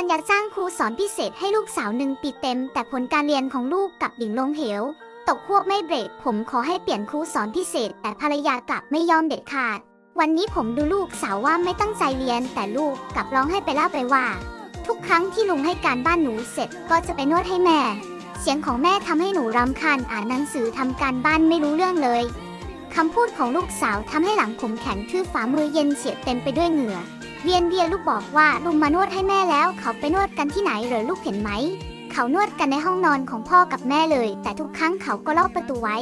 พันยาจ้างครูสอนพิเศษให้ลูกสาวหนึ่งปีเต็ม แต่ผลการเรียนของลูกกลับดิ่งลงเหว ตกพวกไม่เบรก ผมขอให้เปลี่ยนครูสอนพิเศษ แต่ภรรยากลับไม่ยอมเด็ดขาด วันนี้ผมดูลูกสาวว่าไม่ตั้งใจเรียน แต่ลูกกลับร้องให้ไปเล่าไปว่า ทุกครั้งที่ลุงให้การบ้านหนูเสร็จก็จะไปนวดให้แม่ เสียงของแม่ทำให้หนูรำคาญอ่านหนังสือทำการบ้านไม่รู้เรื่องเลยคำพูดของลูกสาวทำให้หลังผมแข็งทื่อฝ่ามือเย็นเฉียดเต็มไปด้วยเหงื่อ เวียนเวียลูกบอกว่าลุงมานวดให้แม่แล้ว เขาไปนวดกันที่ไหนเหรอลูกเห็นไหม เขานวดกันในห้องนอนของพ่อกับแม่เลย แต่ทุกครั้งเขาก็ล็อกประตูไว้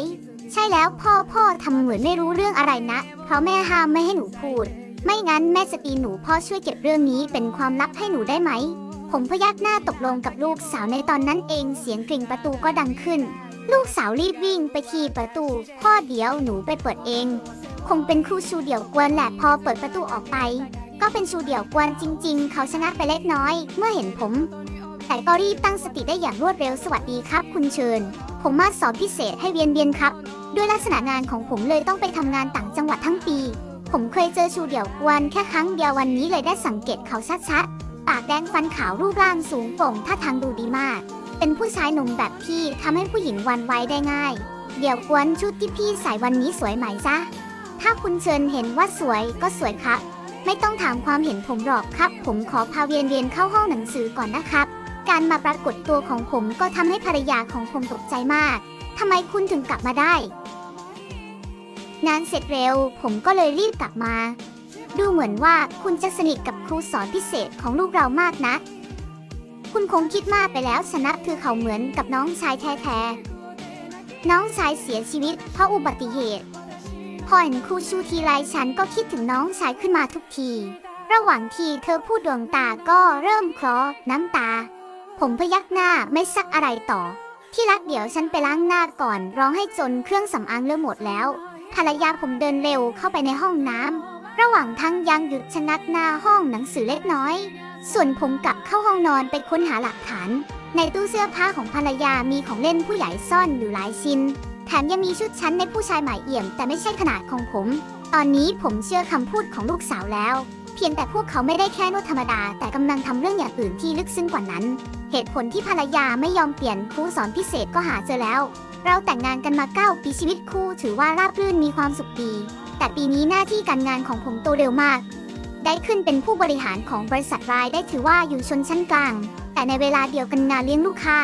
ใช่แล้วพ่อพ่อทำเหมือนไม่รู้เรื่องอะไรนะ เพราะแม่ห้ามไม่ให้หนูพูด ไม่งั้นแม่จะตีหนูพ่อช่วยเก็บเรื่องนี้เป็นความลับให้หนูได้ไหม ผมพยักหน้าตกลงกับลูกสาวในตอนนั้นเองเสียงกริ่งประตูก็ดังขึ้น ลูกสาวรีบวิ่งไปที่ประตู พ่อเดี๋ยวหนูไปเปิดเอง คงเป็นครูชูเดี่ยวกวนแหละพอเปิดประตูออกไป ก็เป็นชูเดี่ยวกวนจริง ๆ เขาชนะไปเล็กน้อย เมื่อเห็นผม แต่ก็รีบตั้งสติได้อย่างรวดเร็วสวัสดีครับ คุณเชิญ ผมมาสอนพิเศษให้เวียนเวียนครับ ด้วยลักษณะงานของผมเลยต้องไปทำงานต่างจังหวัดทั้งปี ผมเคยเจอชูเดี่ยวกวนแค่ครั้งเดียววันนี้เลยได้สังเกตเขาชัดๆปากแดงฟันขาวรูปร่างสูงโป่งท่าทางดูดีมาก เป็นผู้ชายหนุ่มแบบพี่ทำให้ผู้หญิงวันไว้ได้ง่าย เดี๋ยวกวนชุดที่พี่ใส่วันนี้สวยไหมจ๊ะถ้าคุณเชิญเห็นว่าสวยก็สวยครับ ไม่ต้องถามความเห็นผมหรอกครับ ผมขอพาเวียนเวียนเข้าห้องหนังสือก่อนนะครับ การมาปรากฏตัวของผมก็ทำให้ภรรยาของผมตกใจมากทำไมคุณถึงกลับมาได้งานเสร็จเร็ว ผมก็เลยรีบกลับมา ดูเหมือนว่าคุณจะสนิทกับครูสอนพิเศษของลูกเรามากนะ คุณคงคิดมากไปแล้วชนะคือเขาเหมือนกับน้องชายแท้ๆน้องชายเสียชีวิตเพราะอุบัติเหตุ พอเห็นครูชูทีไรฉันก็คิดถึงน้องชายขึ้นมาทุกที ระหว่างที่เธอพูดดวงตาก็เริ่มคลอน้ำตา ผมพยักหน้าไม่ซักอะไรต่อ ที่รักเดี๋ยวฉันไปล้างหน้าก่อน ร้องให้จนเครื่องสำอางเริ่มหมดแล้ว ภรรยาผมเดินเร็วเข้าไปในห้องน้ำ ระหว่างทั้งยังหยุดชะงักหน้าห้องหนังสือเล็กน้อย ส่วนผมกลับเข้าห้องนอนไปค้นหาหลักฐาน ในตู้เสื้อผ้าของภรรยามีของเล่นผู้ใหญ่ซ่อนอยู่หลายชิ้น แถมยังมีชุดชั้นในผู้ชายหมายเอี่ยม แต่ไม่ใช่ขนาดของผม ตอนนี้ผมเชื่อคำพูดของลูกสาวแล้ว เพียงแต่พวกเขาไม่ได้แค่นวดธรรมดา แต่กำลังทำเรื่องอย่างอื่นที่ลึกซึ้งกว่านั้น เหตุผลที่ภรรยาไม่ยอมเปลี่ยนครูสอนพิเศษก็หาเจอแล้ว เราแต่งงานกันมา9ปีชีวิตคู่ถือว่าราบรื่นมีความสุขดี แต่ปีนี้หน้าที่การงานของผมโตเร็วมากได้ขึ้นเป็นผู้บริหารของบริษัทรายได้ถือว่าอยู่ชนชั้นกลาง แต่ในเวลาเดียวกันงานเลี้ยงลูกค้า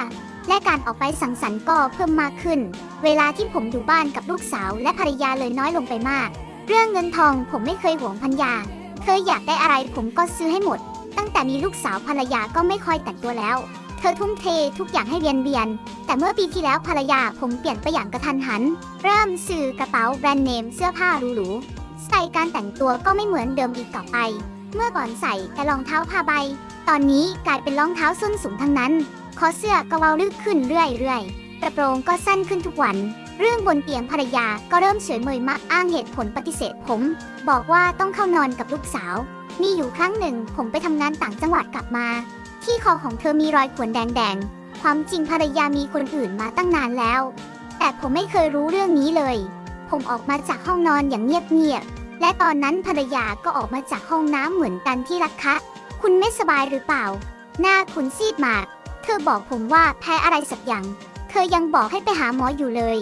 และการออกไปสังสรรค์ก็เพิ่มมากขึ้น เวลาที่ผมอยู่บ้านกับลูกสาวและภรรยาเลยน้อยลงไปมาก เรื่องเงินทองผมไม่เคยหวงพันยา เคยอยากได้อะไรผมก็ซื้อให้หมด ตั้งแต่มีลูกสาวภรรยาก็ไม่ค่อยแต่งตัวแล้ว เธอทุ่มเททุกอย่างให้เวียนเวียน แต่เมื่อปีที่แล้วภรรยาผมเปลี่ยนไปอย่างกระทันหัน เริ่มซื้อกระเป๋าแบรนด์เนมเสื้อผ้าหรูๆสไตล์การแต่งตัวก็ไม่เหมือนเดิมอีกต่อไป เมื่อก่อนใส่แต่รองเท้าผ้าใบ ตอนนี้กลายเป็นรองเท้าส้นสูงทั้งนั้น คอเสื้อก็เว้าลึกขึ้นเรื่อยๆกระโปรงก็สั้นขึ้นทุกวัน เรื่องบนเตียงภรรยาก็เริ่มเฉยเมยมักอ้างเหตุผลปฏิเสธผม บอกว่าต้องเข้านอนกับลูกสาว มีอยู่ครั้งหนึ่งผมไปทำงานต่างจังหวัดกลับมา ที่คอของเธอมีรอยข่วนแดงๆ ความจริงภรรยามีคนอื่นมาตั้งนานแล้ว แต่ผมไม่เคยรู้เรื่องนี้เลย ผมออกมาจากห้องนอนอย่างเงียบๆ และตอนนั้นภรรยาก็ออกมาจากห้องน้ำเหมือนกันที่รักคะ คุณไม่สบายหรือเปล่า หน้าคุณซีดมาก เธอบอกผมว่าแพ้อะไรสักอย่าง เธอยังบอกให้ไปหาหมออยู่เลย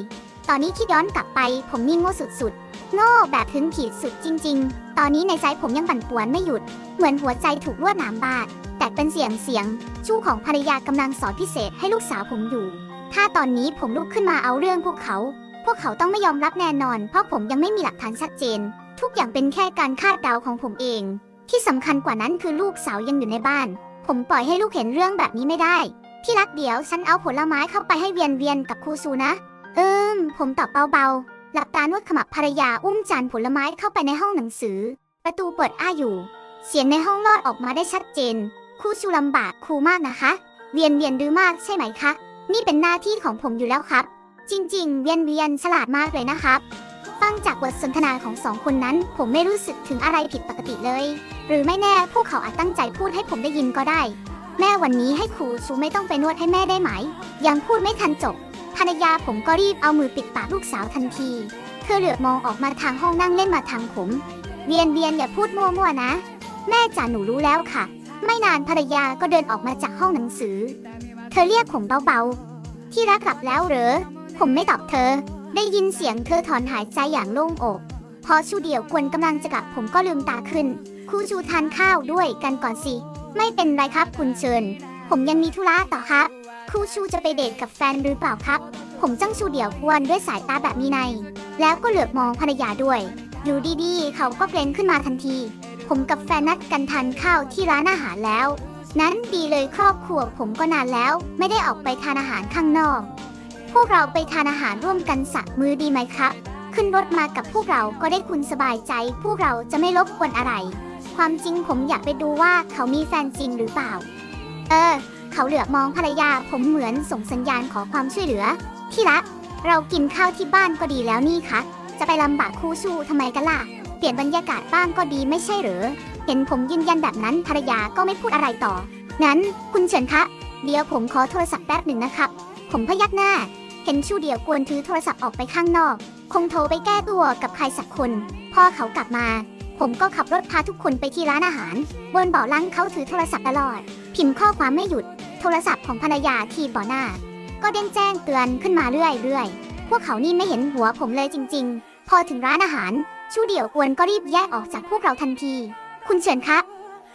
ตอนนี้คิดย้อนกลับไปผมนี่โง่สุดๆ โง่แบบถึงขีดสุดจริง ๆ ตอนนี้ในใจผมยังปั่นป่วนไม่หยุด เหมือนหัวใจถูกลวดหนามบาด แต่เป็นเสียงเสียง ชู้ของภรรยากำลังสอนพิเศษให้ลูกสาวผมอยู่ ถ้าตอนนี้ผมลุกขึ้นมาเอาเรื่องพวกเขา พวกเขาต้องไม่ยอมรับแน่นอน เพราะผมยังไม่มีหลักฐานชัดเจน ทุกอย่างเป็นแค่การคาดเดาของผมเอง ที่สำคัญกว่านั้นคือลูกสาวยังอยู่ในบ้าน ผมปล่อยให้ลูกเห็นเรื่องแบบนี้ไม่ได้ ที่รักเดี๋ยวฉันเอาผลไม้เข้าไปให้เวียนเวียนกับครูซูนะ เอิมผมตอบเบาๆ หลับตานวดขมับภรรยาอุ้มจานผลไม้เข้าไปในห้องหนังสือ ประตูเปิดอ้าอยู่ เสียงในห้องลอดออกมาได้ชัดเจนครูชูลำบากครูมากนะคะ เวียนเวียนดื้อมากใช่ไหมคะ นี่เป็นหน้าที่ของผมอยู่แล้วครับ จริง ๆ เวียนเวียนฉลาดมากเลยนะครับ ฟังจากบทสนทนาของสองคนนั้น ผมไม่รู้สึกถึงอะไรผิดปกติเลย หรือไม่แน่พวกเขาอาจตั้งใจพูดให้ผมได้ยินก็ได้ แม่วันนี้ให้ครูชูไม่ต้องไปนวดให้แม่ได้ไหม ยังพูดไม่ทันจบภรรยาผมก็รีบเอามือปิดปากลูกสาวทันที เธอเหลือบมองออกมาทางห้องนั่งเล่นมาทางผม เวียนเวียนอย่าพูดมั่วๆนะ แม่จ๋าหนูรู้แล้วค่ะ ไม่นานภรรยาก็เดินออกมาจากห้องหนังสือ เธอเรียกผมเบาๆ ที่รักกลับแล้วเหรอ ผมไม่ตอบเธอ ได้ยินเสียงเธอถอนหายใจอย่างโล่งอก พอชูเดี่ยวกวนกำลังจะกลับผมก็ลืมตาขึ้น ครูชูทานข้าวด้วยกันก่อนสิ ไม่เป็นไรครับคุณเชิญ ผมยังมีธุระต่อครับ ครูชูจะไปเดทกับแฟนหรือเปล่าครับ ผมจ้องชูเดี่ยวกวนด้วยสายตาแบบมีใน แล้วก็เหลือบมองภรรยาด้วย อยู่ดีๆ เขาก็เกรงขึ้นมาทันที ผมกับแฟนนัดกันทานข้าวที่ร้านอาหารแล้ว นั้นดีเลยครอบครัวผมก็นานแล้ว ไม่ได้ออกไปทานอาหารข้างนอก พวกเราไปทานอาหารร่วมกันสักมือดีไหมครับ ขึ้นรถมากับพวกเราก็ได้คุณสบายใจ พวกเราจะไม่รบกวนอะไร ความจริงผมอยากไปดูว่าเขามีแฟนจริงหรือเปล่า เออ เขาเหลือบมองภรรยาผมเหมือนส่งสัญญาณขอความช่วยเหลือ ที่รัก เรากินข้าวที่บ้านก็ดีแล้วนี่คะจะไปลำบากคู่สู้ทำไมกันล่ะ เปลี่ยนบรรยากาศบ้างก็ดีไม่ใช่หรือ เห็นผมยืนยันแบบนั้นภรรยาก็ไม่พูดอะไรต่อ งั้น คุณเฉินคะ เดี๋ยวผมขอโทรศัพท์แป๊บหนึ่งนะครับ ผมพยักหน้า ห็นชูเดียวกวนถือโทรศัพท์ออกไปข้างนอก คงโทรไปแก้ตัวกับใครสักคนพ่อเขากลับมา ผมก็ขับรถพาทุกคนไปที่ร้านอาหาร บนเบาะหลังเขาถือโทรศัพท์ตลอด พิมพ์ข้อความไม่หยุด โทรศัพท์ของภรรยาที่เบาะหน้า ก็เด้งแจ้งเตือนขึ้นมาเรื่อยๆพวกเขานี่ไม่เห็นหัวผมเลยจริง ๆ พอถึงร้านอาหาร ชูเดี่ยวกวนก็รีบแยกออกจากพวกเราทันที คุณเฉินคะ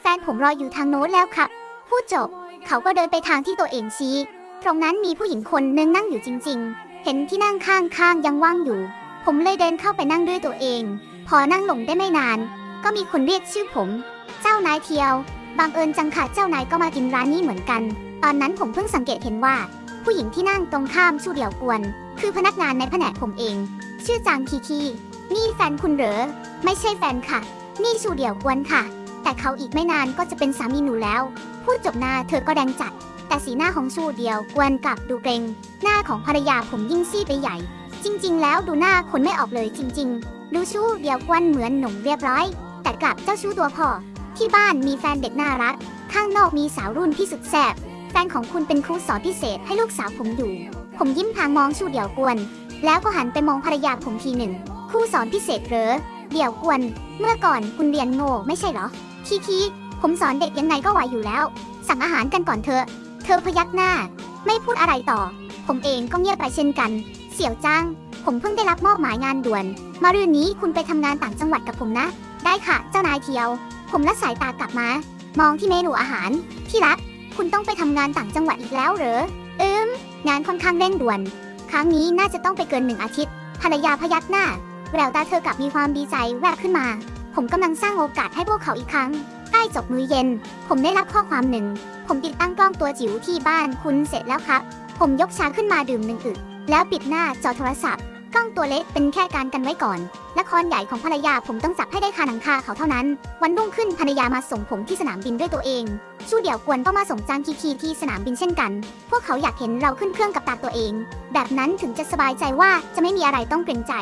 แฟนผมรออยู่ทางโน้นแล้วครับพูดจบ เขาก็เดินไปทางที่ตัวเองชี้ ตรงนั้นมีผู้หญิงคนหนึงนั่งอยู่จริง ๆ เห็นที่นั่งข้างๆยังว่างอยู่ ผมเลยเดินเข้าไปนั่งด้วยตัวเอง พอนั่งลงได้ไม่นาน ก็มีคนเรียกชื่อผม เจ้านายเทียว บังเอิญจังค่ะเจ้านายก็มากินร้านนี้เหมือนกัน ตอนนั้นผมเพิ่งสังเกตเห็นว่า ผู้หญิงที่นั่งตรงข้ามชูเดี่ยวกวน คือพนักงานในแผนกผมเอง ชื่อจางคีคีนี่แฟนคุณเหรอ ไม่ใช่แฟนค่ะ นี่ชูเดี่ยวกวนค่ะ แต่เขาอีกไม่นานก็จะเป็นสามีหนูแล้ว พูดจบหน้าเธอก็แดงจัด แต่สีหน้าของชูเดียวกวนกับดูเกรง หน้าของภรรยาผมยิ่งซีดไปใหญ่ จริง ๆ แล้วดูหน้าคนไม่ออกเลยจริง ๆ ดูชูเดียวกวนเหมือนหนุ่มเรียบร้อย แต่กลับเจ้าชู้ตัวพ่อ ที่บ้านมีแฟนเด็กน่ารัก ข้างนอกมีสาวรุ่นที่สุดแสบแฟนของคุณเป็นครูสอนพิเศษให้ลูกสาวผมอยู่ ผมยิ้มพางมองชูเดี่ยวกวน แล้วก็หันไปมองภรรยาผมทีหนึ่งครูสอนพิเศษเหรอเดี่ยวกวน เมื่อก่อนคุณเรียนโง่ไม่ใช่เหรอ คีคีผมสอนเด็กยังไงก็ไหวอยู่แล้ว สั่งอาหารกันก่อนเถอะ เธอพยักหน้า ไม่พูดอะไรต่อ ผมเองก็เงียบไปเช่นกัน เสี่ยวจ้าง ผมเพิ่งได้รับมอบหมายงานด่วน มารืนนี้คุณไปทำงานต่างจังหวัดกับผมนะ ได้ค่ะ เจ้านายเทียว ผมละสายตากลับมา มองที่เมนูอาหาร ที่รัก คุณต้องไปทำงานต่างจังหวัดอีกแล้วเหรอ เอิมงานค่อนข้างเร่งด่วน ครั้งนี้น่าจะต้องไปเกินหนึ่งอาทิตย์ ภรรยาพยักหน้า แววตาเธอกลับมีความดีใจแวบขึ้นมา ผมกำลังสร้างโอกาสให้พวกเขาอีกครั้ง ใกล้จบมื้อเย็น ผมได้รับข้อความหนึ่ง ผมติดตั้งกล้องตัวจิ๋วที่บ้านคุณเสร็จแล้วครับ ผมยกชาขึ้นมาดื่มหนึ่งอึกแล้วปิดหน้าจอโทรศัพท์ กล้องตัวเล็กเป็นแค่การกันไว้ก่อน ละครใหญ่ของภรรยาผมต้องจับให้ได้คาหนังคาเขาเท่านั้น วันรุ่งขึ้นภรรยามาส่งผมที่สนามบินด้วยตัวเอง ชูเดี่ยวกวนก็มาส่งจางคีคีที่สนามบินเช่นกัน พวกเขาอยากเห็นเราขึ้นเครื่องกับตาตัวเอง แบบนั้นถึงจะสบายใจว่าจะไม่มีอะไรต้องเกรงใจ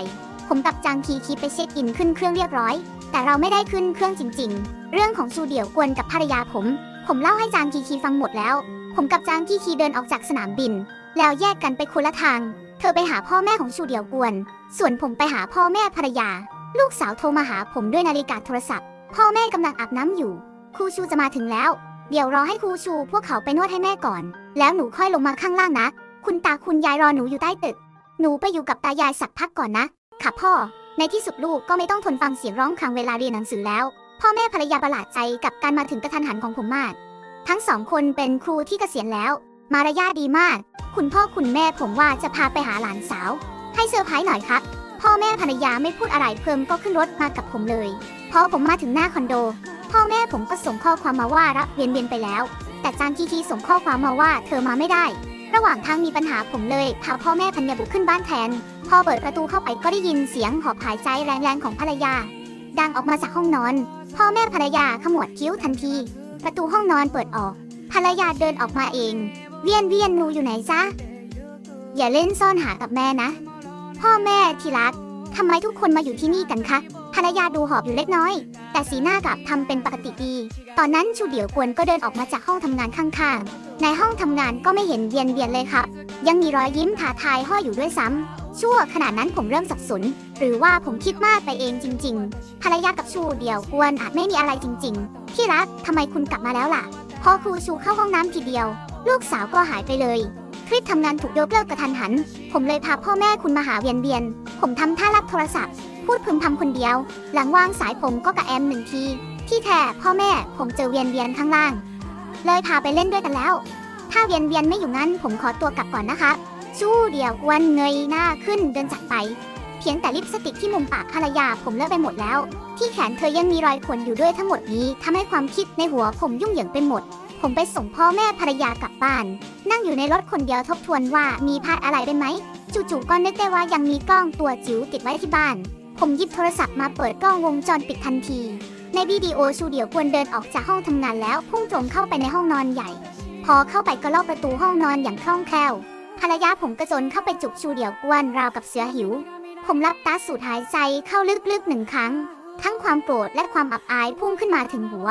ผมกับจางคีคีไปเช็คอินขึ้นเครื่องเรียบร้อย แต่เราไม่ได้ขึ้นเครื่องจริง ๆ เรื่องของชูเดี่ยวกวนกับภรรยาผม ผมเล่าให้จางคีคีฟังหมดแล้ว ผมกับจางคีคีเดินออกจากสนามบิน แล้วแยกกันไปคนละทาง เธอไปหาพ่อแม่ของชูเดี่ยวกวน ส่วนผมไปหาพ่อแม่ภรรยา ลูกสาวโทรมาหาผมด้วยนาฬิกาโทรศัพท์ พ่อแม่กำลังอาบน้ำอยู่ ครูชูจะมาถึงแล้ว เดี๋ยวรอให้ครูชูพวกเขาไปนวดให้แม่ก่อน แล้วหนูค่อยลงมาข้างล่างนะ คุณตาคุณยายรอหนูอยู่ใต้ตึก หนูไปอยู่กับตายายสักพักก่อนนะค่ะพ่อ ในที่สุดลูกก็ไม่ต้องทนฟังเสียงร้องครางเวลาเรียนหนังสือแล้ว พ่อแม่ภรรยาประหลาดใจกับการมาถึงกระทันหันของผมมาก ทั้งสองคนเป็นครูที่เกษียณแล้ว มารยาดีมาก คุณพ่อคุณแม่ผมว่าจะพาไปหาหลานสาว ให้เซอร์ไพรส์หน่อยครับ พ่อแม่ภรรยาไม่พูดอะไรเพิ่มก็ขึ้นรถมากับผมเลย พอผมมาถึงหน้าคอนโด พ่อแม่ผมก็ส่งข้อความมาว่ารับเวียนเวียนไปแล้ว แต่จางทีทีส่งข้อความมาว่าเธอมาไม่ได้ ระหว่างทางมีปัญหาผมเลยพาพ่อแม่พัญญาบุขึ้นบ้านแทน พอเปิดประตูเข้าไปก็ได้ยินเสียงหอบหายใจแรงๆของภรรยา ดังออกมาจากห้องนอน พ่อแม่ภรรยาขมวดคิ้วทันที ประตูห้องนอนเปิดออก ภรรยาเดินออกมาเอง เวียนเวียนนูอยู่ไหนจ๊ะ อย่าเล่นซ่อนหากับแม่นะ พ่อแม่ที่รักทำไมทุกคนมาอยู่ที่นี่กันคะ ภรรยาดูหอบอยู่เล็กน้อย แต่สีหน้ากลับทำเป็นปกติดี ตอนนั้นชูเดี่ยวกวนก็เดินออกมาจากห้องทำงานข้างๆ ในห้องทำงานก็ไม่เห็นเวียนเวียนเลยครับ ยังมีรอยยิ้มท้าทายห้อยอยู่ด้วยซ้ำชั่วขนาดนั้นผมเริ่มสับสน หรือว่าผมคิดมากไปเองจริง ๆ ภรรยากับชูเดียวกวนอาจไม่มีอะไรจริง ๆ ที่รักทำไมคุณกลับมาแล้วล่ะ พอครูชูเข้าห้องน้ำทีเดียว ลูกสาวก็หายไปเลยคลิปทำงานถูกยกเลิกกระทันหัน ผมเลยพาพ่อแม่คุณมาหาเวียนเวียน ผมทำท่ารับโทรศัพท์ พูดพึมพำคนเดียว หลังวางสายผมก็กระแอมหนึ่งที ที่แท้พ่อแม่ผมเจอเวียนเวียนข้างล่าง เลยพาไปเล่นด้วยกันแล้ว ถ้าเวียนเวียนไม่อยู่งั้น ผมขอตัวกลับก่อนนะคะชู้เดียวกวนเงยหน้าขึ้นเดินจากไป เพียงแต่ลิปสติกที่มุมปากภรรยาผมเลอะไปหมดแล้ว ที่แขนเธอยังมีรอยขวนอยู่ด้วยทั้งหมดนี้ทำให้ความคิดในหัวผมยุ่งเหยิงไปหมด ผมไปส่งพ่อแม่ภรรยากลับบ้าน นั่งอยู่ในรถคนเดียวทบทวนว่ามีพลาดอะไรเป็นไหมจู่ๆก็นึกได้ว่ายังมีกล้องตัวจิ๋วติดไว้ที่บ้าน ผมหยิบโทรศัพท์มาเปิดกล้องวงจรปิดทันที ในวิดีโอชูเดียวกวนเดินออกจากห้องทำงานแล้วพุ่งตรงเข้าไปในห้องนอนใหญ่ พอเข้าไปก็ล็อกประตูห้องนอนอย่างคล่องแคล่วภรรยาผมกระโจนเข้าไปจุกชูเดี่ยวกวนราวกับเสือหิว ผมรับตาสูดหายใจเข้าลึกๆหนึ่งครั้ง ทั้งความโกรธและความอับอายพุ่งขึ้นมาถึงหัว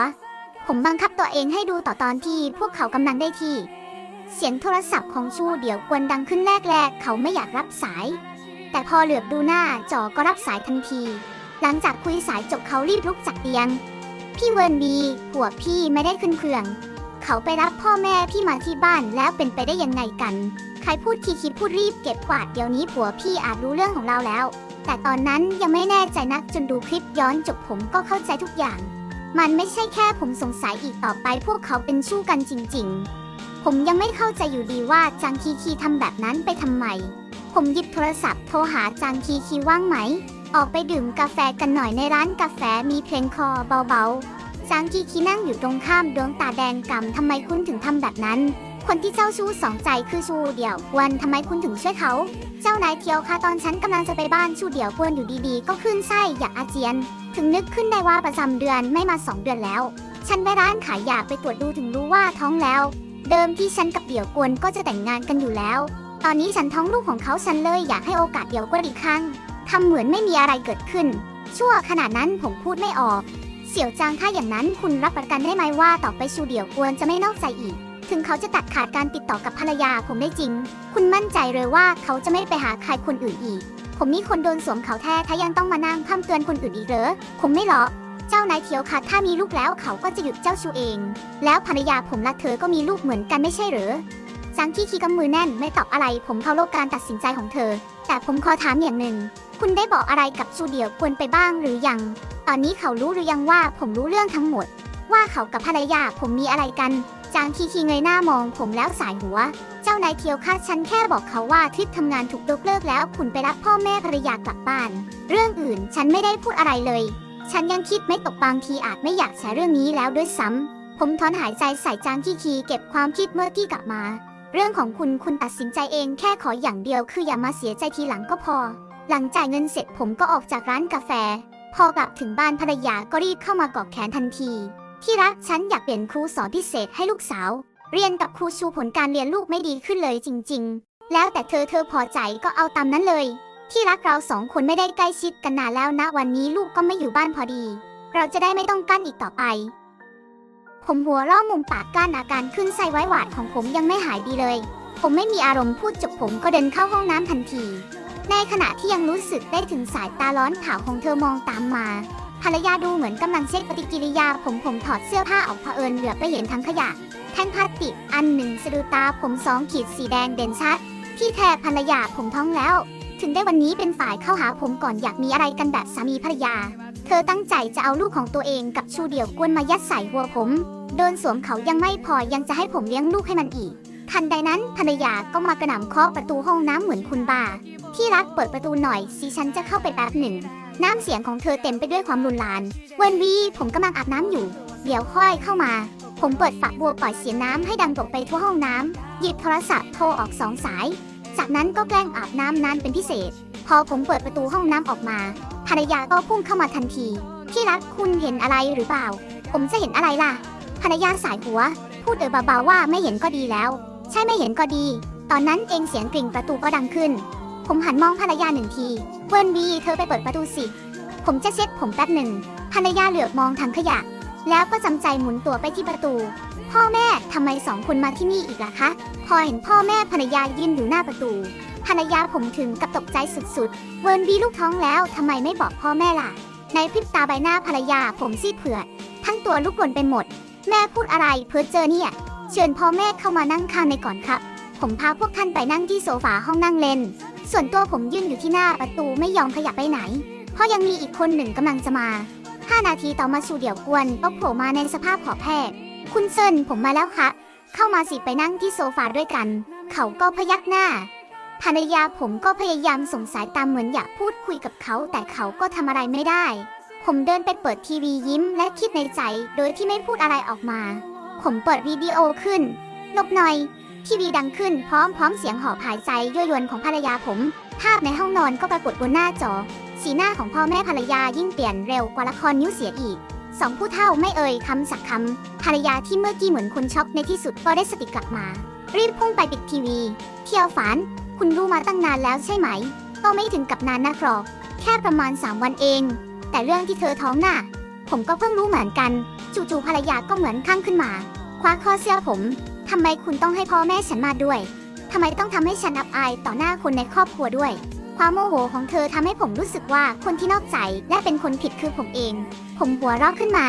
ผมบังคับตัวเองให้ดูต่อตอนที่พวกเขากำลังได้ที่ เสียงโทรศัพท์ของชูเดี่ยวกวนดังขึ้นแรกๆเขาไม่อยากรับสาย แต่พอเหลือบดูหน้าจอก็รับสายทันที หลังจากคุยสายจบเขารีบลุกจากเตียง พี่เวิร์นบีผัวพี่ไม่ได้ขึ้นเครื่อง เขาไปรับพ่อแม่พี่มาที่บ้านแล้วเป็นไปได้ยังไงกัน ใครพูดทีคิดพูดรีบเก็บกวาดเดี๋ยวนี้ผัวพี่อาจรู้เรื่องของเราแล้ว แต่ตอนนั้นยังไม่แน่ใจนักจนดูคลิปย้อนจบผมก็เข้าใจทุกอย่าง มันไม่ใช่แค่ผมสงสัยอีกต่อไปพวกเขาเป็นชู้กันจริง ๆ ผมยังไม่เข้าใจอยู่ดีว่าจางคีคีทำแบบนั้นไปทำไมผมหยิบโทรศัพท์โทรหาจางคีคีว่างไหม ออกไปดื่มกาแฟกันหน่อยในร้านกาแฟมีเพลงคอเบาๆจางคีคีนั่งอยู่ตรงข้ามดวงตาแดงกำทำไมคุณถึงทำแบบนั้น คนที่เจ้าชู้สองใจคือชูเดี่ยวกวนทำไมคุณถึงช่วยเขา เจ้านายเทียวค่ะตอนฉันกำลังจะไปบ้านชูเดี่ยวกวนอยู่ดีๆ ก็ขึ้นไส้อยากอาเจียน ถึงนึกขึ้นได้ว่าประจำเดือนไม่มาสองเดือนแล้ว ฉันไปร้านขายยาไปตรวจดูถึงรู้ว่าท้องแล้ว เดิมที่ฉันกับเดี่ยวกวนก็จะแต่งงานกันอยู่แล้ว ตอนนี้ฉันท้องลูกของเขาฉันเลยอยากให้โอกาสเดี่ยวกวนอีกครั้ง ทำเหมือนไม่มีอะไรเกิดขึ้น ชั่วขนาดนั้นผมพูดไม่ออก เสี่ยวจางถ้าอย่างนั้นคุณรับประกันได้ไหมว่าต่อไปชูเดี่ยวกวนจะไม่นอกใจอีก ถึงเขาจะตัดขาดการติดต่อกับภรรยาผมได้จริง คุณมั่นใจเลยว่าเขาจะไม่ไปหาใครคนอื่นอีก ผมมีคนโดนสวมเขาแท้ถ้ายังต้องมานั่งพร่ำเตือนคนอื่นอีกเหรอคงไม่หรอกเจ้านายเทียวค่ะถ้ามีลูกแล้วเขาก็จะหยุดเจ้าชูเอง แล้วภรรยาผมและเธอก็มีลูกเหมือนกันไม่ใช่เหรอจางที่คีกำมือแน่นไม่ตอบอะไร ผมเคารพการตัดสินใจของเธอ แต่ผมขอถามอย่างหนึ่ง คุณได้บอกอะไรกับชูเดียวกวนไปบ้างหรือยัง ตอนนี้เขารู้หรือยังว่าผมรู้เรื่องทั้งหมด ว่าเขากับภรรยาผมมีอะไรกัน จางคีคีเงยหน้ามองผมแล้วสายหัว เจ้านายเทียวค่ะฉันแค่บอกเขาว่าทริปทำงานถูกยกเลิกแล้ว คุณไปรับพ่อแม่ภรรยากลับบ้าน เรื่องอื่นฉันไม่ได้พูดอะไรเลย ฉันยังคิดไม่ตกบางทีอาจไม่อยากแชร์เรื่องนี้แล้วด้วยซ้ำผมถอนหายใจใส่จางคีคีเก็บความคิดเมื่อที่กลับมา เรื่องของคุณคุณตัดสินใจเองแค่ขออย่างเดียวคืออย่ามาเสียใจทีหลังก็พอ หลังจ่ายเงินเสร็จผมก็ออกจากร้านกาแฟ พอกลับถึงบ้านภรรยาก็รีบเข้ามากอดแขนทันที ที่รักฉันอยากเปลี่ยนครูสอนพิเศษให้ลูกสาว เรียนกับครูชูผลการเรียนลูกไม่ดีขึ้นเลยจริง ๆ แล้วแต่เธอเธอพอใจก็เอาตามนั้นเลย ที่รักเราสองคนไม่ได้ใกล้ชิดกันนานแล้วนะวันนี้ลูกก็ไม่อยู่บ้านพอดี เราจะได้ไม่ต้องกั้นอีกต่อไป ผมหัวเร่อมุมปากกั้นอาการขึ้นไส้ไว้หวาดของผมยังไม่หายดีเลย ผมไม่มีอารมณ์พูดจบผมก็เดินเข้าห้องน้ำทันที ในขณะที่ยังรู้สึกได้ถึงสายตาร้อนเผาของเธอมองตามมาภรรยาดูเหมือนกำลังเช็คปฏิกิริยาผมผมถอดเสื้อผ้าออกเผอิญเหลือไปเห็นทั้งขยะแท่งพลาสติกอันหนึ่งสะดุดตาผมสองขีดสีแดงเด่นชัด ที่แท้ภรรยาผมท้องแล้ว ถึงได้วันนี้เป็นฝ่ายเข้าหาผมก่อนอยากมีอะไรกันแบบสามีภรรยา เธอตั้งใจจะเอาลูกของตัวเองกับชูเดี่ยวกวนมายัดใส่หัวผม โดนสวมเขายังไม่พอยังจะให้ผมเลี้ยงลูกให้มันอีกทันใดนั้นภรรยาก็มากระหน่ำเคาะประตูห้องน้ำเหมือนคุณบา ที่รักเปิดประตูหน่อยสิฉันจะเข้าไปแป๊บหนึ่ง น้ำเสียงของเธอเต็มไปด้วยความรุนแรงเวนวีผมกำลังอาบน้ำอยู่ เดี๋ยวค่อยเข้ามา ผมเปิดฝักบัวปล่อยเสียงน้ำให้ดังตกไปทั่วห้องน้ำหยิบโทรศัพท์โทรออกสองสาย จากนั้นก็แกล้งอาบน้ำนานเป็นพิเศษ พอผมเปิดประตูห้องน้ำออกมาภรรยาก็พุ่งเข้ามาทันที ที่รักคุณเห็นอะไรหรือเปล่า ผมจะเห็นอะไรล่ะภรรยาสายหัว พูดเออเบาๆว่าไม่เห็นก็ดีแล้ว ใช่ไม่เห็นก็ดี ตอนนั้นเองเสียงกริ่งประตูก็ดังขึ้น ผมหันมองภรรยาหนึ่งที เวิร์นบีเธอไปเปิดประตูสิ ผมจะเช็ดผมแป๊บหนึ่ง ภรรยาเหลือบมองถังขยะ แล้วก็จำใจหมุนตัวไปที่ประตู พ่อแม่ทำไมสองคนมาที่นี่อีกล่ะคะ พอเห็นพ่อแม่ภรรยายืนอยู่หน้าประตู ภรรยาผมถึงกับตกใจสุดๆ เวิร์นวีลูกท้องแล้วทำไมไม่บอกพ่อแม่ล่ะ ในพริบตาใบหน้าภรรยาผมซีดเผือด ทั้งตัวลุกลนไปหมด แม่พูดอะไรเพื่อเจอเนี่ย เชิญพ่อแม่เข้ามานั่งข้างในก่อนครับ ผมพาพวกท่านไปนั่งที่โซฟาห้องนั่งเล่น ส่วนตัวผมยืนอยู่ที่หน้าประตูไม่ยอมขยับไปไหน เพราะยังมีอีกคนหนึ่งกำลังจะมา 5 นาทีต่อมาชูเดี่ยวกวนก็โผล่มาในสภาพขอแพทย์คุณเซินผมมาแล้วครับเข้ามาสิไปนั่งที่โซฟาด้วยกัน เขาก็พยักหน้าภรรยาผมก็พยายามส่งสายตามเหมือนอยากพูดคุยกับเขา แต่เขาก็ทำอะไรไม่ได้ ผมเดินไปเปิดทีวียิ้มและคิดในใจ โดยที่ไม่พูดอะไรออกมา ผมเปิดวิดีโอขึ้นลบหน่อย ทีวีดังขึ้นพร้อมพร้อมเสียงหอบหายใจยั่วยวนของภรรยาผม ภาพในห้องนอนก็ปรากฏบนหน้าจอ สีหน้าของพ่อแม่ภรรยายิ่งเปลี่ยนเร็วกว่าละครนิ้วเสียอีกสองผู้เฒ่าไม่เอ่ยคำสักคำภรรยาที่เมื่อกี้เหมือนคนช็อกในที่สุดก็ได้สติกลับมา รีบพุ่งไปปิดทีวี เที่ยวฝัน คุณรู้มาตั้งนานแล้วใช่ไหม ก็ไม่ถึงกับนานนักหรอก แค่ประมาณ 3 วันเอง แต่เรื่องที่เธอท้องน่ะ ผมก็เพิ่งรู้เหมือนกัน จู่ๆภรรยาก็เหมือนข้างขึ้นมา คว้าข้อเสื้อผม ทำไมคุณต้องให้พ่อแม่ฉันมาด้วย ทำไมต้องทำให้ฉันอับอายต่อหน้าคนในครอบครัวด้วย ความโมโหของเธอทำให้ผมรู้สึกว่าคนที่นอกใจและเป็นคนผิดคือผมเอง ผมหัวเราะขึ้นมา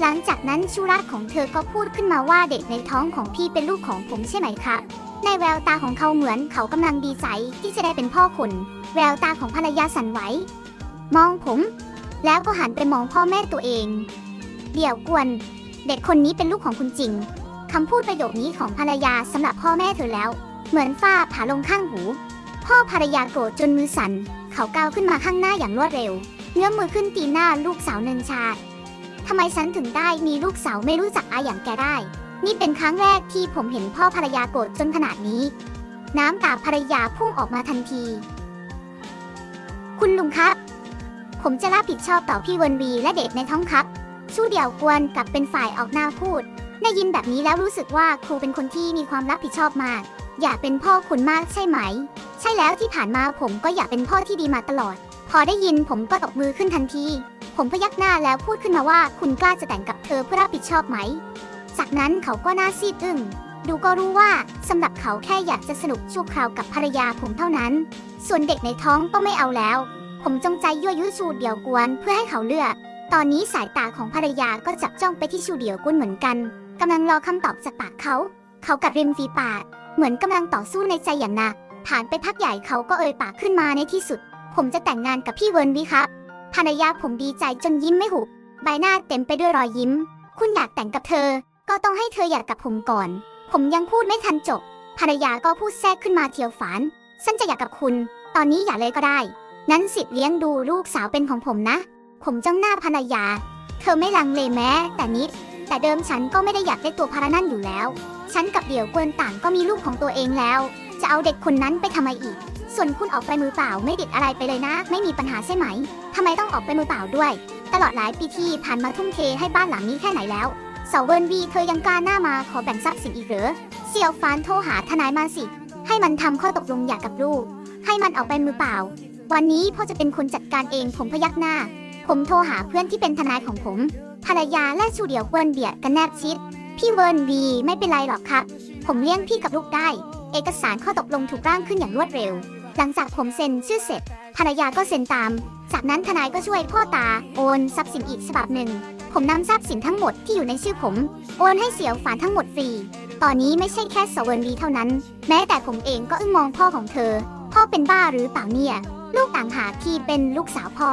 หลังจากนั้นชูรักของเธอก็พูดขึ้นมาว่าเด็กในท้องของพี่เป็นลูกของผมใช่ไหมครับในแววตาของเขาเหมือนเขากำลังดีใจที่จะได้เป็นพ่อคนแววตาของภรรยาสั่นไหวมองผม แล้วก็หันไปมองพ่อแม่ตัวเอง เดี๋ยวกวน เด็กคนนี้เป็นลูกของคุณจริง คำพูดประโยคนี้ของภรรยาสำหรับพ่อแม่เธอแล้ว เหมือนฝ้าผ่าลงข้างหู พ่อภรรยาโกรธจนมือสั่น เขาก้าวขึ้นมาข้างหน้าอย่างรวดเร็ว เงื้อมมือขึ้นตีหน้าลูกสาวเนินชาทำไมฉันถึงได้มีลูกสาวไม่รู้จักอาอย่างแกได้ นี่เป็นครั้งแรกที่ผมเห็นพ่อภรรยาโกรธจนขนาดนี้ น้ำตาภรรยาพุ่งออกมาทันที คุณลุงครับ ผมจะรับผิดชอบต่อพี่เวนวีและเด็กในท้องครับชู้เดี่ยวกวนกลับเป็นฝ่ายออกหน้าพูด ได้ยินแบบนี้แล้วรู้สึกว่าครูเป็นคนที่มีความรับผิดชอบมาก อยากเป็นพ่อคุณมากใช่ไหม ใช่แล้วที่ผ่านมาผมก็อยากเป็นพ่อที่ดีมาตลอด พอได้ยินผมก็ตบมือขึ้นทันที ผมพยักหน้าแล้วพูดขึ้นมาว่าคุณกล้าจะแต่งกับเธอเพื่อรับผิดชอบไหม จากนั้นเขาก็หน้าซีดอึ้งดูก็รู้ว่าสำหรับเขาแค่อยากจะสนุกชั่วคราวกับภรรยาผมเท่านั้น ส่วนเด็กในท้องก็ไม่เอาแล้ว ผมจงใจยั่วยุชูเดี่ยวกวนเพื่อให้เขาเลือก ตอนนี้สายตาของภรรยาก็จับจ้องไปที่ชูเดี่ยวกวนเหมือนกัน กำลังรอคำตอบจากปากเขา เขากัดริมฝีปาก เหมือนกำลังต่อสู้ในใจอย่างหนักผ่านไปพักใหญ่เขาก็เอ่ยปากขึ้นมาในที่สุด ผมจะแต่งงานกับพี่เวิร์นวิครับภรรยาผมดีใจจนยิ้มไม่หุบ ใบหน้าเต็มไปด้วยรอยยิ้ม คุณอยากแต่งกับเธอ ก็ต้องให้เธออยากกับผมก่อน ผมยังพูดไม่ทันจบ ภรรยาก็พูดแทรกขึ้นมาเทียวฝาน ฉันจะอยากกับคุณ ตอนนี้อย่าเลยก็ได้ นั้นสิทธิ์เลี้ยงดูลูกสาวเป็นของผมนะ ผมจ้องหน้าภรรยา เธอไม่ลังเลแม้แต่นิด แต่เดิมฉันก็ไม่ได้อยากได้ตัวภาระนั่นอยู่แล้ว ฉันกับเดี่ยวกวนต่างก็มีลูกของตัวเองแล้ว จะเอาเด็กคนนั้นไปทำไมอีก ส่วนคุณออกไปมือเปล่าไม่ติดอะไรไปเลยนะ ไม่มีปัญหาใช่ไหมทำไมต้องออกไปมือเปล่าด้วย ตลอดหลายปีที่ผ่านมาทุ่มเทให้บ้านหลังนี้แค่ไหนแล้วเสาเวิร์นวีเธอยังกล้าหน้ามาขอแบ่งทรัพย์สินอีกเหรอเซียวฟานโทรหาทนายมาสิ ให้มันทำข้อตกลงหย่ากับลูก ให้มันออกไปมือเปล่า วันนี้พ่อจะเป็นคนจัดการเองผมพยักหน้า ผมโทรหาเพื่อนที่เป็นทนายของผม ภรรยาและชูเดียวเวิร์นเบียดกันแนบชิด พี่เวิร์นวีไม่เป็นไรหรอกครับ ผมเลี้ยงพี่กับลูกได้ เอกสารข้อตกลงถูกร่างขึ้นอย่างรวดเร็ว หลังจากผมเซ็นชื่อเสร็จ ภรรยาก็เซ็นตาม จากนั้นทนายก็ช่วยพ่อตา โอนทรัพย์สินอีกฉบับหนึ่ง ผมนำทรัพย์สินทั้งหมดที่อยู่ในชื่อผม โอนให้เสี่ยวฝานทั้งหมดฟรี ตอนนี้ไม่ใช่แค่เสเวิร์นวีเท่านั้น แม้แต่ผมเองก็อึ้งมองพ่อของเธอ พ่อเป็นบ้าหรือเปล่าเนี่ย ลูกต่างหากที่เป็นลูกสาวพ่อ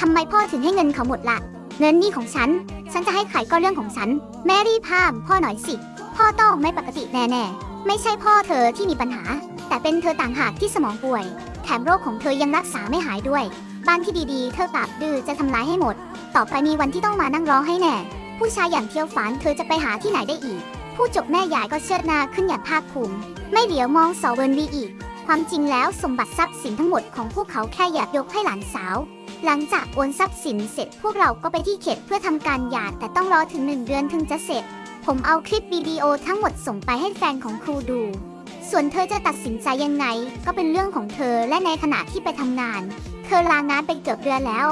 ทำไมพ่อถึงให้เงินเขาหมดล่ะ เงินนี่ของฉัน ฉันจะให้ใครก็เรื่องของฉัน แมรีบห้ามพ่อหน่อยสิ พ่อต้องไม่ปกติแน่ๆ ไม่ใช่พ่อเธอที่มีปัญหา แต่เป็นเธอต่างหากที่สมองป่วย แถมโรคของเธอยังรักษาไม่หายด้วย บ้านที่ดีๆ เธอกลับดื้อจะทำร้ายให้หมด ต่อไปมีวันที่ต้องมานั่งร้องให้แน่ ผู้ชายอย่างเที่ยวฝันเธอจะไปหาที่ไหนได้อีก ผู้จบแม่ยายก็เชิดหน้าขึ้นอย่างภาคภูมิ ไม่เหลียวมองสอเวิร์นวีอีก ความจริงแล้วสมบัติทรัพย์สินทั้งหมดของพวกเขาแค่อยากยกให้หลานสาว หลังจากโอนทรัพย์สินเสร็จพวกเราก็ไปที่เขตเพื่อทำการหย่าแต่ต้องรอถึงหนึ่งเดือนถึงจะเสร็จ ผมเอาคลิปวิดีโอทั้งหมดส่งไปให้แฟนของครูดู ส่วนเธอจะตัดสินใจยังไง ก็เป็นเรื่องของเธอและในขณะที่ไปทำงาน เธอลางานไปเกือบเดือนแล้ว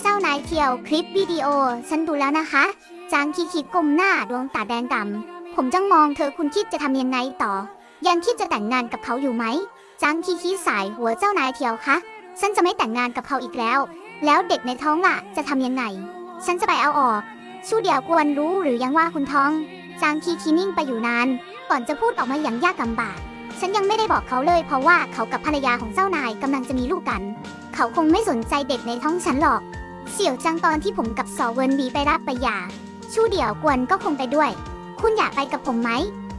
เจ้านายเที่ยวคลิปวิดีโอฉันดูแล้วนะคะ จางคีคิดกลมหน้าดวงตาแดงดำผมจ้องมองเธอคุณคิดจะทำยังไงต่อ ยังคิดจะแต่งงานกับเขาอยู่ไหมจางคีคีสายหัวเจ้านายเที่ยวคะฉันจะไม่แต่งงานกับเขาอีกแล้ว แล้วเด็กในท้องล่ะ จะทำยังไง ฉันจะไปเอาออกชูเดียวกวนรู้หรือยังว่าคุณท้อง จางคีคีนิ่งไปอยู่นาน ก่อนจะพูดออกมาอย่างยากลำบาก ฉันยังไม่ได้บอกเขาเลย เพราะว่าเขากับภรรยาของเจ้านายกำลังจะมีลูกกัน เขาคงไม่สนใจเด็กในท้องฉันหรอก เสี่ยวจังตอนที่ผมกับสอเวินบีไปรับไปหย่าชูเดี่ยวกวนก็คงไปด้วย คุณอยากไปกับผมไหม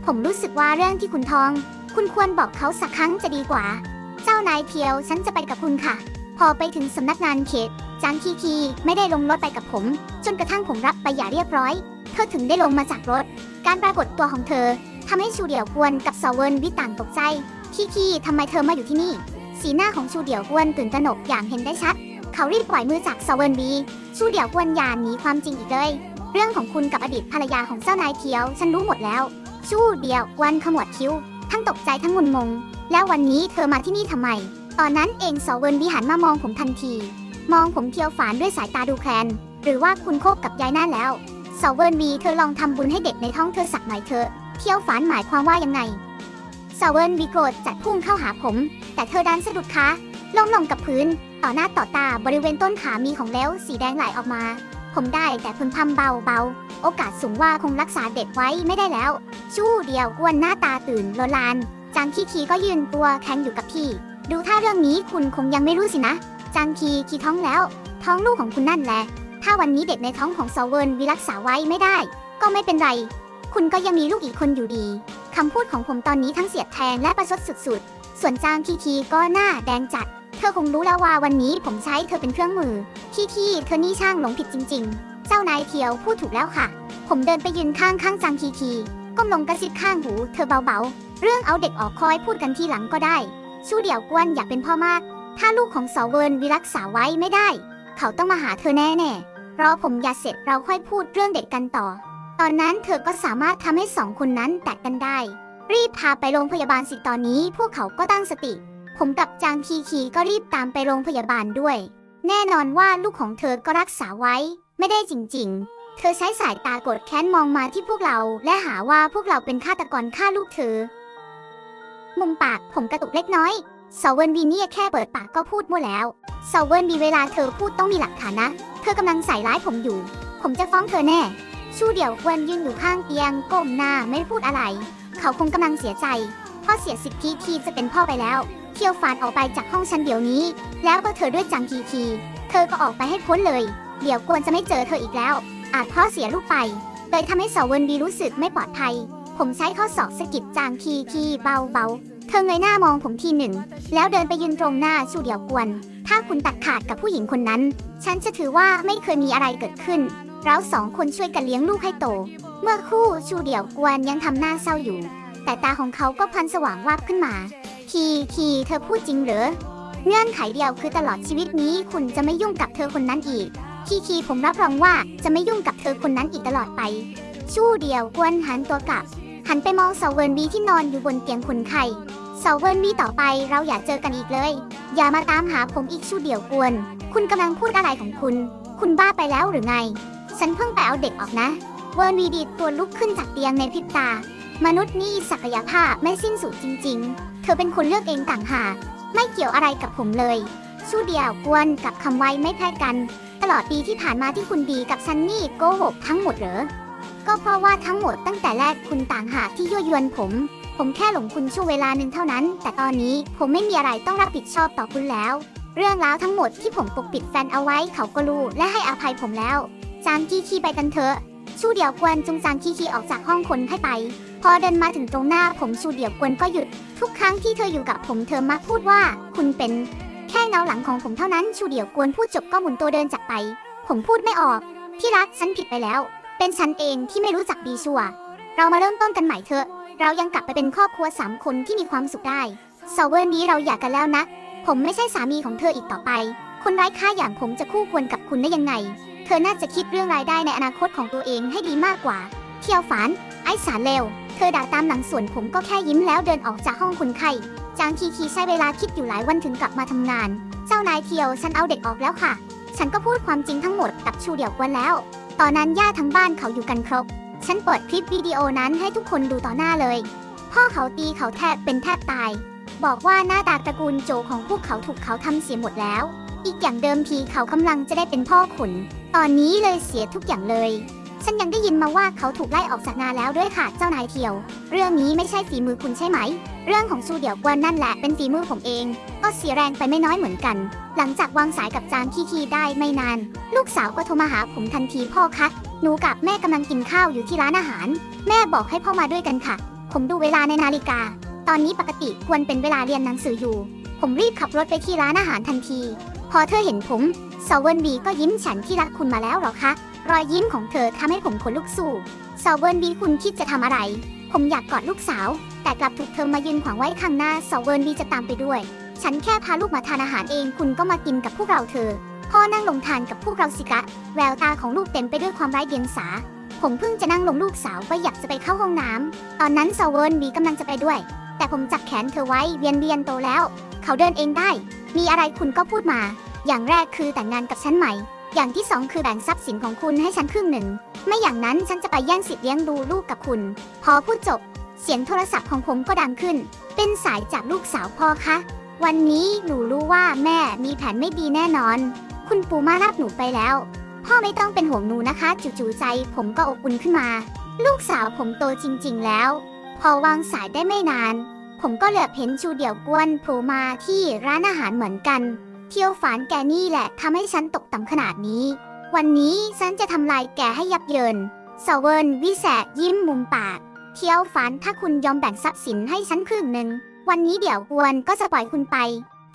ผมรู้สึกว่าเรื่องที่คุณทอง คุณควรบอกเขาสักครั้งจะดีกว่า เจ้านายเทียวฉันจะไปกับคุณค่ะ พอไปถึงสำนักงานเขตจางคีคีไม่ได้ลงรถไปกับผม จนกระทั่งผมรับไปหย่าเรียบร้อย เธอถึงได้ลงมาจากรถ การปรากฏตัวของเธอทำให้ชูเดี่ยวกวนกับสอเวินวิต่างตกใจคีคีทำไมเธอมาอยู่ที่นี่ สีหน้าของชูเดี่ยวกวนตื่นตระหนกอย่างเห็นได้ชัด เขารีบปล่อยมือจากสอเวินบีชูเดี่ยวกวนย่าหนีความจริงอีกเลย เรื่องของคุณกับอดีตภรรยาของเจ้านายเทียว ฉันรู้หมดแล้ว ชูเดี่ยวกวนขมวดคิ้ว ทั้งตกใจทั้งงุนงง แล้ววันนี้เธอมาที่นี่ทำไม ตอนนั้นเองสเวินบีหันมามองผมทันที มองผมเที่ยวฝานด้วยสายตาดูแคลน หรือว่าคุณโคบกับยายนั่นแล้วสเวินบีเธอลองทำบุญให้เด็กในท้องเธอสักหน่อยเถอะเที่ยวฝานหมายความว่ายังไงสเวินบีโกรธจัดพุ่งเข้าหาผม แต่เธอดันสะดุดขาล้มลงกับพื้น ต่อหน้าต่อตาบริเวณต้นขามีของแล้วสีแดงไหลออกมา ผมได้แต่พึมพำเบาๆ โอกาสสูงว่าคงรักษาเด็กไว้ไม่ได้แล้ว ชู่เดียวกวนหน้าตาตื่นโลลาน จางคีคีก็ยืนตัวแข็งอยู่กับที่ ดูท่าเรื่องนี้คุณคงยังไม่รู้สินะ จางคีคีท้องแล้ว ท้องลูกของคุณนั่นแหละ ถ้าวันนี้เด็กในท้องของซอเวิร์นวิรักษาไว้ไม่ได้ ก็ไม่เป็นไร คุณก็ยังมีลูกอีกคนอยู่ดี คำพูดของผมตอนนี้ทั้งเสียดแทงและประชดสุดๆ ส่วนจางคีคีก็หน้าแดงจัด เธอคงรู้แล้วว่าวันนี้ผมใช้เธอเป็นเครื่องมือ คีคีเธอนี่ช่างหลงผิดจริง ๆ เจ้านายเทียวพูดถูกแล้วค่ะ ผมเดินไปยืนข้างข้างจางคีคีก้มลงกระซิบข้างหู เธอเบาๆ เรื่องเอาเด็กออกคอยพูดกันทีหลังก็ได้ ชูเดี่ยวกวนอยากเป็นพ่อมาก ถ้าลูกของสอเวิร์นวิรักษาไว้ไม่ได้ เขาต้องมาหาเธอแน่ๆรอผมยาเสร็จเราค่อยพูดเรื่องเด็กกันต่อ ตอนนั้นเธอก็สามารถทำให้สองคนนั้นแตกกันได้ รีบพาไปโรงพยาบาลสิตอนนี้พวกเขาก็ตั้งสติ ผมกับจางคีคีก็รีบตามไปโรงพยาบาลด้วย แน่นอนว่าลูกของเธอก็รักษาไว้ ไม่ได้จริง ๆเธอใช้สายตากดแค้นมองมาที่พวกเรา และหาว่าพวกเราเป็นฆาตกรฆ่าลูกเธอ มุมปากผมกระตุกเล็กน้อยซอเวิร์นบีเนี่ยแค่เปิดปากก็พูดมั่วแล้วซอเวิร์นบีเวลาเธอพูดต้องมีหลักฐานนะ เธอกำลังใส่ร้ายผมอยู่ ผมจะฟ้องเธอแน่ ชูเดี่ยวกวนยืนอยู่ข้างเตียงก้มหน้าไม่พูดอะไร เขาคงกำลังเสียใจพ่อเสียสิทธิที่จะเป็นพ่อไปแล้ว เที่ยวฟานออกไปจากห้องฉันเดี๋ยวนี้ แล้วก็เธอด้วยจังทีที เธอก็ออกไปให้พ้นเลย เดี๋ยวกวนจะไม่เจอเธออีกแล้ว อาจพ่อเสียลูกไปเลยทำให้สาวเวินบีรู้สึกไม่ปลอดภัย ผมใช้ข้อศอกสะกิดจางทีทีเบาเบาๆ เธอเงยหน้ามองผมทีหนึ่ง แล้วเดินไปยืนตรงหน้าชูเดียวกวน ถ้าคุณตัดขาดกับผู้หญิงคนนั้น ฉันจะถือว่าไม่เคยมีอะไรเกิดขึ้น เราสองคนช่วยกันเลี้ยงลูกให้โต เมื่อคู่ชูเดียวกวนยังทำหน้าเศร้าอยู่ แต่ตาของเขาก็พันสว่างวาบขึ้นมา ทีทีเธอพูดจริงเหรอเงื่อนไขเดียวคือตลอดชีวิตนี้คุณจะไม่ยุ่งกับเธอคนนั้นอีก ทีทีผมรับรองว่าจะไม่ยุ่งกับเธอคนนั้นอีกตลอดไป ชู่เดียวกวนหันตัวกลับ หันไปมองเสาเวิร์นบีที่นอนอยู่บนเตียงคนไข้ เสาเวิร์นบีต่อไปเราอย่าเจอกันอีกเลย อย่ามาตามหาผมอีกชู่เดียวกวน คุณกำลังพูดอะไรของคุณ คุณบ้าไปแล้วหรือไง ฉันเพิ่งไปเอาเด็กออกนะ เวิร์นวีดีดตัวลุกขึ้นจากเตียงในพริบตา มนุษย์นี่ศักยภาพไม่สิ้นสุดจริง ๆ เธอเป็นคนเลือกเองต่างหากไม่เกี่ยวอะไรกับผมเลยชูเดียวกวนกับคำไว้ไม่แพ้กัน ตลอดปีที่ผ่านมาที่คุณดีกับซันนี่โกหกทั้งหมดเหรอ ก็เพราะว่าทั้งหมดตั้งแต่แรกคุณต่างหากที่ยั่วยวนผม ผมแค่หลงคุณช่วงเวลาหนึ่งเท่านั้น แต่ตอนนี้ผมไม่มีอะไรต้องรับผิดชอบต่อคุณแล้ว เรื่องราวทั้งหมดที่ผมปกปิดแฟนเอาไว้เขาก็รู้และให้อภัยผมแล้ว จางกี้ขี้ไปกันเถอะ ชูเดียวกวนจงจางขี้ขี้ออกจากห้องคนให้ไป พอเดินมาถึงตรงหน้าผมชูเดียวกวนก็หยุด ทุกครั้งที่เธออยู่กับผมเธอมักพูดว่า คุณเป็นแค่เงาหลังของผมเท่านั้นชูเดียวกวนพูดจบก็หมุนตัวเดินจากไป ผมพูดไม่ออก ที่รักฉันผิดไปแล้ว เป็นฉันเองที่ไม่รู้จักดีชัวเรามาเริ่มต้นกันใหม่เถอะ เรายังกลับไปเป็นครอบครัวสามคนที่มีความสุขได้เซาเวอร์นี้เราอยากกันแล้วนะ ผมไม่ใช่สามีของเธออีกต่อไป คนไร้ค่าอย่างผมจะคู่ควรกับคุณได้ยังไง เธอน่าจะคิดเรื่องรายได้ในอนาคตของตัวเองให้ดีมากกว่า เที่ยวฝัน ไอ้สารเลว เธอด่าตามหลังส่วนผมก็แค่ยิ้มแล้วเดินออกจากห้องคนไข้ จางทีทีใช้เวลาคิดอยู่หลายวันถึงกลับมาทำงาน เจ้านายเที่ยวฉันเอาเด็กออกแล้วค่ะ ฉันก็พูดความจริงทั้งหมดกับชูเดี่ยวกวนแล้ว ตอนนั้นญาติทั้งบ้านเขาอยู่กันครบ ฉันเปิดคลิปวิดีโอนั้นให้ทุกคนดูต่อหน้าเลย พ่อเขาตีเขาแทบเป็นแทบตาย บอกว่าหน้าตาตระกูลโจของพวกเขาถูกเขาทำเสียหมดแล้ว อีกอย่างเดิมทีเขากำลังจะได้เป็นพ่อขุน ตอนนี้เลยเสียทุกอย่างเลย ฉันยังได้ยินมาว่าเขาถูกไล่ออกจากงานแล้วด้วยค่ะเจ้านายเทียว เรื่องนี้ไม่ใช่ฝีมือคุณใช่ไหม เรื่องของซูเดี่ยวกวนนั่นแหละเป็นฝีมือผมเอง ก็เสียแรงไปไม่น้อยเหมือนกัน หลังจากวางสายกับจางคีคีได้ไม่นาน ลูกสาวก็โทรมาหาผมทันทีพ่อคะ หนูกับแม่กำลังกินข้าวอยู่ที่ร้านอาหาร แม่บอกให้พ่อมาด้วยกันค่ะ ผมดูเวลาในนาฬิกา ตอนนี้ปกติควรเป็นเวลาเรียนหนังสืออยู่ ผมรีบขับรถไปที่ร้านอาหารทันที พอเธอเห็นผมซเวิร์นบีก็ยิ้มฉันที่รักคุณมาแล้วหรอคะ รอยยิ้มของเธอทำให้ผมขนลุกสู้ซเวิร์นบีคุณคิดจะทำอะไร ผมอยากกอดลูกสาว แต่กลับถูกเธอมายืนขวางไว้ข้างหน้าซเวิร์นบีจะตามไปด้วย ฉันแค่พาลูกมาทานอาหารเองคุณก็มากินกับพวกเราเธอ พ่อนั่งลงทานกับพวกเราสิกะ แววตาของลูกเต็มไปด้วยความไร้เดียงสา ผมเพิ่งจะนั่งลงลูกสาวก็อยากจะไปเข้าห้องน้ำตอนนั้นซาเวิร์นบีกำลังจะไปด้วย แต่ผมจับแขนเธอไว้เวียนเวียนโตแล้ว เขาเดินเองได้ มีอะไรคุณก็พูดมา อย่างแรกคือแต่งงานกับฉันใหม่ อย่างที่สองคือแบ่งทรัพย์สินของคุณให้ฉันครึ่งหนึ่ง ไม่อย่างนั้นฉันจะไปแย่งสิทธิ์เลี้ยงดูลูกกับคุณ พอพูดจบ เสียงโทรศัพท์ของผมก็ดังขึ้น เป็นสายจากลูกสาวพ่อคะ วันนี้หนูรู้ว่าแม่มีแผนไม่ดีแน่นอน คุณปู่มารับหนูไปแล้ว พ่อไม่ต้องเป็นห่วงหนูนะคะ จู่ๆใจ ผมก็อบอุ่นขึ้นมา ลูกสาวผมโตจริง ๆ แล้ว พอวางสายได้ไม่นาน ผมก็เหลือบเห็นชูเดี่ยวกวนโผล่มาที่ร้านอาหารเหมือนกัน เที่ยวฝันแกนี่แหละทำให้ฉันตกต่ำขนาดนี้ วันนี้ฉันจะทำลายแกให้ยับเยินสเวินวิแสยิ้มมุมปาก เที่ยวฝันถ้าคุณยอมแบ่งทรัพย์สินให้ฉันครึ่งหนึ่งวันนี้เดี๋ยวกวนก็จะปล่อยคุณไป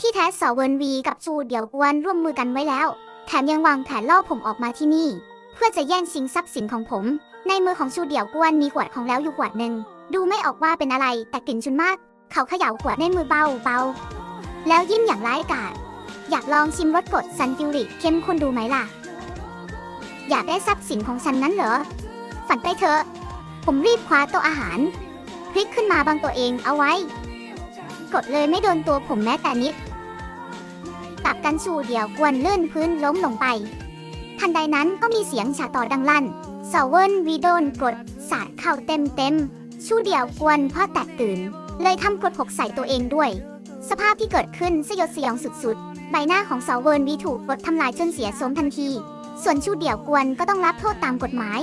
ที่แท้สเวินวีกับชูเดี่ยวกวนร่วมมือกันไว้แล้ว แถมยังวางแผนล่อผมออกมาที่นี่ เพื่อจะแย่งชิงทรัพย์สินของผม ในมือของชูเดี่ยวกวนมีขวดของแล้วอยู่ขวดหนึ่งดูไม่ออกว่าเป็นอะไรแต่กลิ่นชุนมาก เขาเขย่าขวดในมือเบาเบาๆแล้วยิ้มอย่างร้ายกาจอยากลองชิมรสกดซันฟิวริกเข้มข้นดูไหมล่ะ อยากได้ทรัพย์สินของฉันนั้นเหรอ ฝันไปเถอะ ผมรีบคว้าโต๊ะอาหาร พลิกขึ้นมาบังตัวเองเอาไว้ กดเลยไม่โดนตัวผมแม้แต่นิดตับกันชูเดียวกวนเลื่อนพื้นล้มลงไป ทันใดนั้นก็มีเสียงฉาต่อดังลั่นเซาเวนวีโดนกดสาดเข้าเต็มเต็มๆชูเดียวกวนพ่อแตกตื่น เลยทำกดหกใส่ตัวเองด้วย สภาพที่เกิดขึ้นสยดสยองสุดๆ ใบหน้าของเซเวนวีถูกกดทำลายจนเสียสมทันที ส่วนชูเดี่ยวกวนก็ต้องรับโทษตามกฎหมาย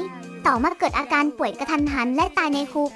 ต่อมาเกิดอาการป่วยกระทันหันและตายในคุก